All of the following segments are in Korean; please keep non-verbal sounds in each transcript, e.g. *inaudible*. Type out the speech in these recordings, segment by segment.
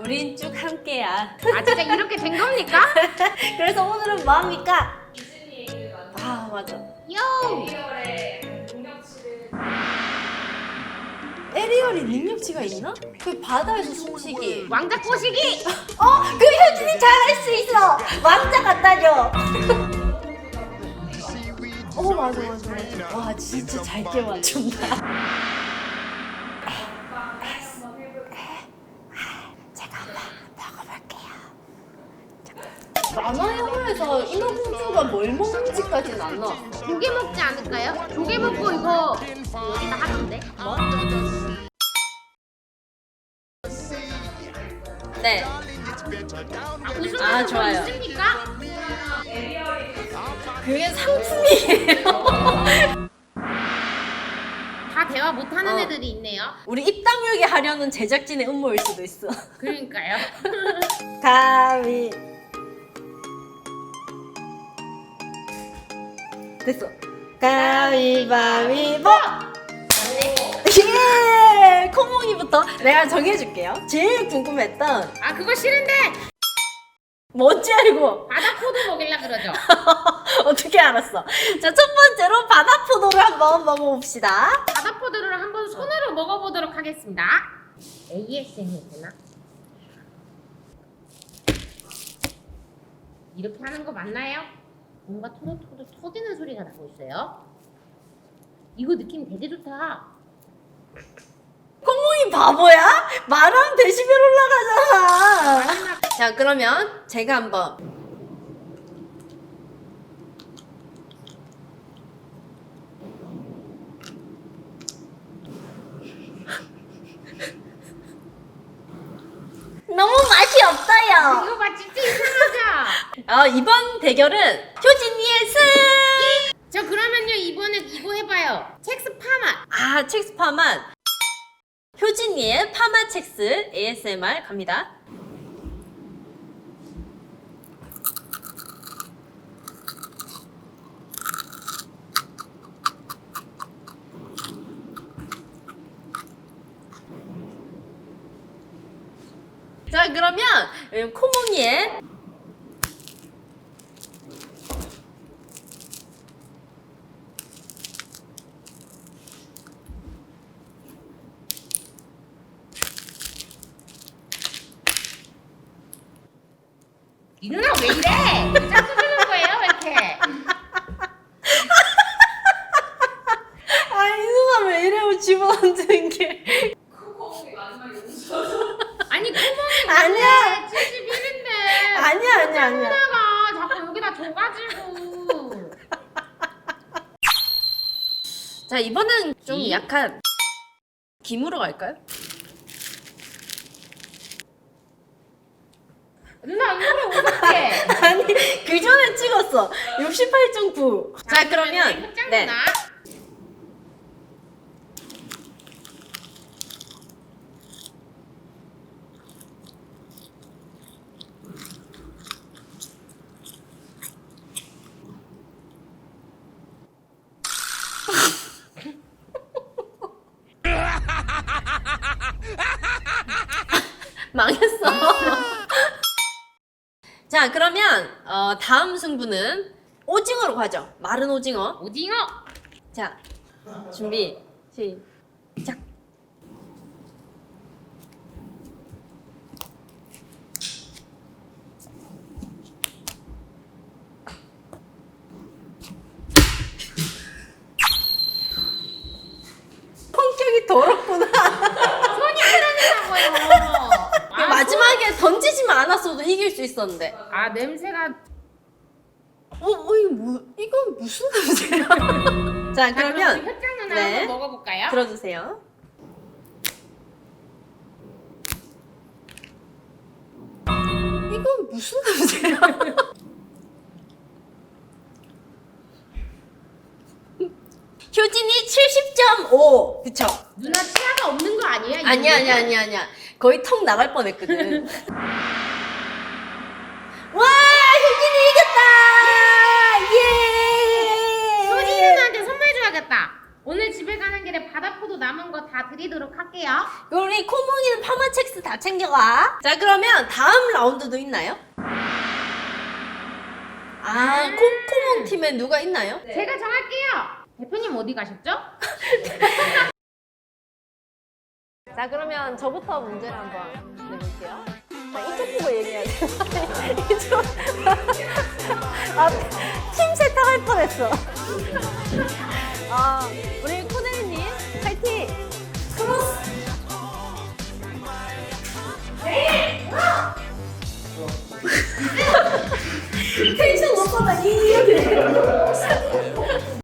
우린 쭉 함께야. 아 진짜 이렇게 된 겁니까? *laughs* 그래서 오늘은 뭐 합니까? 아 맞아. 요! 에리얼이 능력치가 있나? 그 바다에서 숨쉬기. 왕자 꼬시기! *laughs* 어, 그 효진이 잘할 수 있어. 왕자 줘. *laughs* 어 맞아 맞아 맞아. 와 진짜 잘게 맞춘다. 제가 한번 먹어볼게요. 만화 인어공주가 뭘 먹는지까지는 안 나왔어. 조개 먹지 않을까요? 조개 먹고 이거 여기다 하던데? 뭐? 네. 아, 무슨 아, 아, 좋아요. 있습니까? 그게 상품이에요. *laughs* 다 대화 못하는 어. 애들이 있네요. 우리 입당육이 하려는 제작진의 음모일 수도 있어. 그러니까요. *laughs* 가위. 됐어. 가위바위보. 예! 코몽이부터 내가 정해줄게요. 제일 궁금했던 아 그거 싫은데 뭔지 알고 바다포도 먹일라 그러죠. *laughs* 어떻게 알았어? 자, 첫 번째로 바다포도를 한번 먹어봅시다. 바다포도를 한번 손으로 먹어보도록 하겠습니다. ASMR 되나? 이렇게 하는 거 맞나요? 뭔가 토로토로 터지는 소리가 나고 있어요. 이거 느낌 되게 좋다. 콩콩이 바보야? 말하면 데시벨 올라가잖아. 마지막 자, 그러면 제가 한번 너무 맛이 없어요. 이거 봐 진짜 이상하죠? 어, 이번 대결은 효진이의 승. 저 그러면요 이번에 이거 해봐요. 첵스 파마. 아, 첵스 파만. 효진이의 파마 첵스 ASMR 갑니다. 자, 그러면 음, 코몽이의 이 누나 왜 이래? 짝수 주는 거예요 왜 이렇게? 아, 이 누나 왜 이래요? 집어던지는 게. 아니 구멍이 아니야. 71인데 아니야, 아니야, 아니야. 누나가 자꾸 여기다 줘가지고 자, 이번엔 좀 이? 약간 김으로 갈까요? 누나 이거를 어떻게? *laughs* 아니, 그 전에 찍었어. 68.9. 자, 그러면 네. 누나 망했어. *laughs* 자, 그러면 어, 다음 승부는 오징어로 가죠. 마른 오징어. 오징어 자, 준비 시작. 성격이 더럽구나. 손이 안 다닌다고요. 아, 마지막에 던지지만 않았어도 이길 수 있었는데. 아 냄새가 어, 어 이거 뭐, 이건 무슨 냄새야? *laughs* 자, 자, 그러면 흑장 누나 네. 한번 먹어볼까요? 들어주세요. 이건 무슨 냄새야? *laughs* 효진이 70.5. 그쵸? 누나 치아가 없는 거 아니에요? 아니야, 아니야, 아니야, 아니야. 거의 턱 나갈 뻔했거든. *laughs* 와, 효진이 이겼다! 예! 효진 누나한테 선물 줘야겠다. 오늘 집에 가는 길에 바다포도 남은 거 다 드리도록 할게요. 우리 코몽이는 파마첵스 다 챙겨가. 자, 그러면 다음 라운드도 있나요? 아, 음. 콩코몽 팀에 누가 있나요? 제가 정할게요. 대표님 어디 가셨죠? *laughs* 자, 그러면 저부터 문제를 한번 내볼게요. 자, 이쪽 보고 얘기해야 돼. *laughs* 이쪽. 아, 팀 세탁할 뻔했어. *laughs* 아, 우리 코네리님, 파이팅! 크로스! 텐션 높아다, 이렇게. *laughs*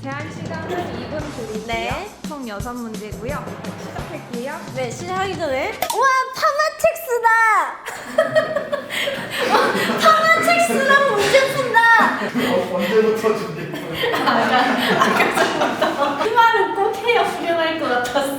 제한 시간은 2분 드릴게요. 네. 총 6문제고요. 시작할게요. 네, 시작하기 전에. 우와, 파마첵스다! *laughs* 파마첵스랑 문제 푼다! 언제부터 준비? 이 말은 꼭 해야 후련할 것 같았어.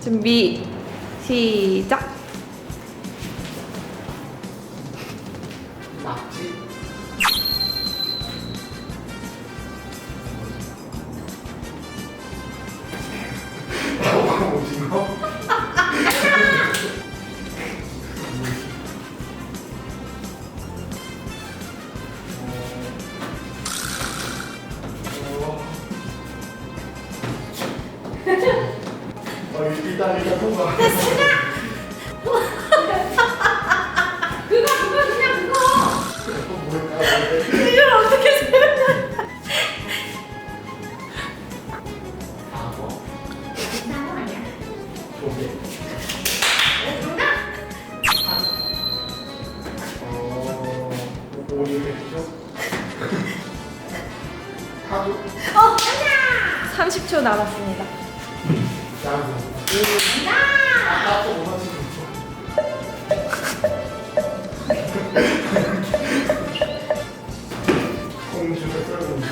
준비, 시작. 타조? 30초 남았습니다.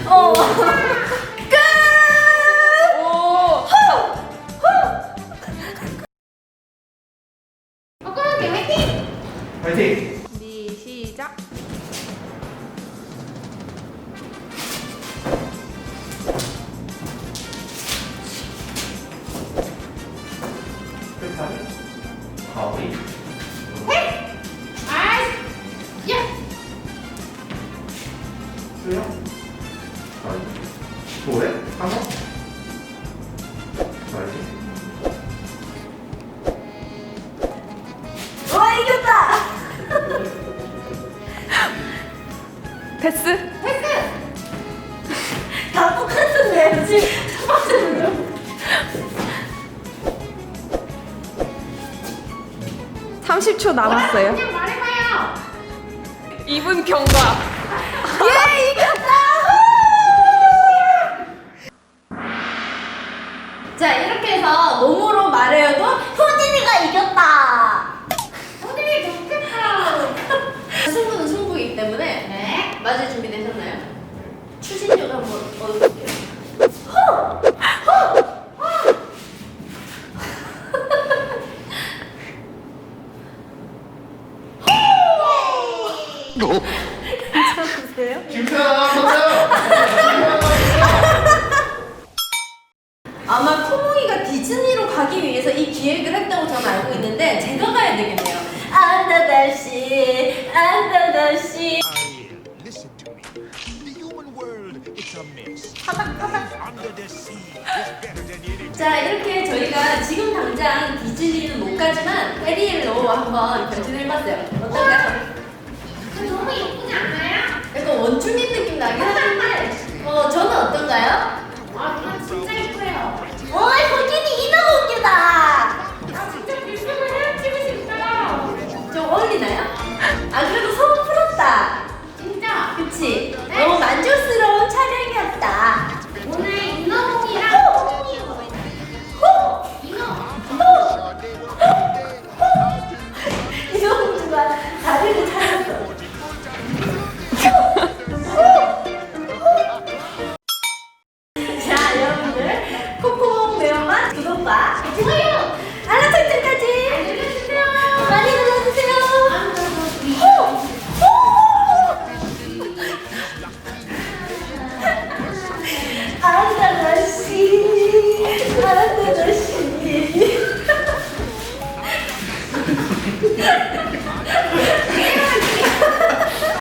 어. 끝까지 가오리 아이, 야, 수영 아니 도래? 하나? 아니 와, 이겼다! 패스. *laughs* 다 똑같은데, 지금 30초 남았어요. 그냥 말해봐요. 2분 경과. 예, 이겼다! 자, 이렇게 해서 몸으로 말해도 효진이가 이겼다! 오늘이 좋겠다. 승부는 승부이기 때문에 네. 맞을 준비 되셨나요? 추진력 한번 얻어볼게요. 괜찮으세요? 김태환 *laughs* 선수! 아마 코몽이가 디즈니로 가기 위해서 이 기획을 했다고 저는 알고 있는데 제가 가야 되겠네요. 안다다시, 안다다시. Listen to me. The human world, it's a mess. 파닥파닥. Under the sea is better than any. 자 이렇게 저희가 지금 당장 디즈니는 못 가지만 페리엘로 한번 변신해봤어요. 어떤가요? 너무 예쁘지 않나요? 약간 원주민 느낌 나긴 하는데 어 저는?